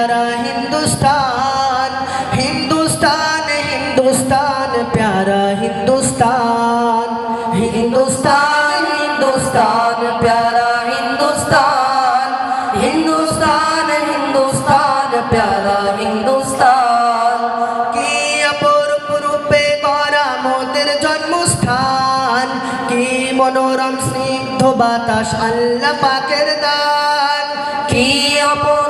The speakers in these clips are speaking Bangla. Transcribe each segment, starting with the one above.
प्यारा हिंदुस्तान हिंदुस्तान हिंदुस्तान प्यारा हिंदुस्तान हिंदुस्तान हिंदुस्तान प्यारा हिंदुस्तान हिंदुस्तान हिंदुस्तान प्यारा हिंदुस्तान কি অপরূপ রূপে গড়া মোদের জন্মস্থান কি মনোরম স্নিগ্ধ বাতাস আল্লাহ পাকের দান কি অপরূপ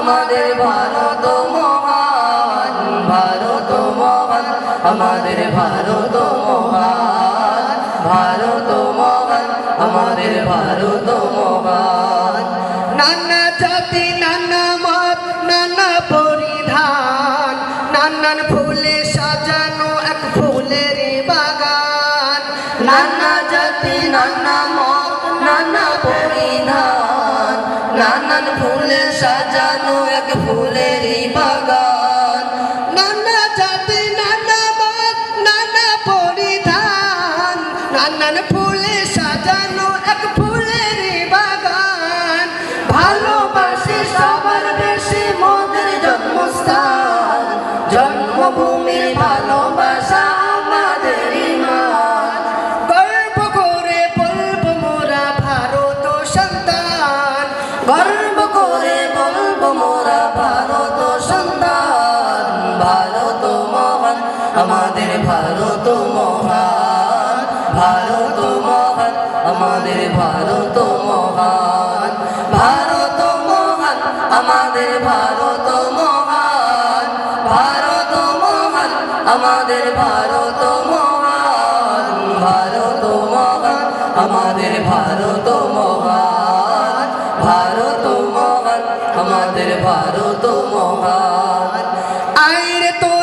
আমাদের ভারত মহান ভারত মহান, আমাদের ভারত মহান ভারত মহান, আমাদের ভারত মহান। নানা জাতি, নানা মত, নানা পরিধান, নানান ফুলে সাজানো এক ফুলের বাগান। নানা জাতি, নানা মত, নানা পরিধান নানান ফুলে সাজানো এক ফুলের বাগান। নানা নানা পরিধান। নানান সাজানো এক বাগান। ভালোবাসি সবার বেশি মোদের জন্মস্থান। ভালোবাসা আমাদের ভারত মহান ভারত মহান আমাদের ভারত মহান ভারত মহান আমাদের ভারত মহান ভারত মহান আমাদের ভারত মহান ভারত মহান আমাদের ভারত মহান ভারত মহান আমাদের ভারত মহান আইরে তো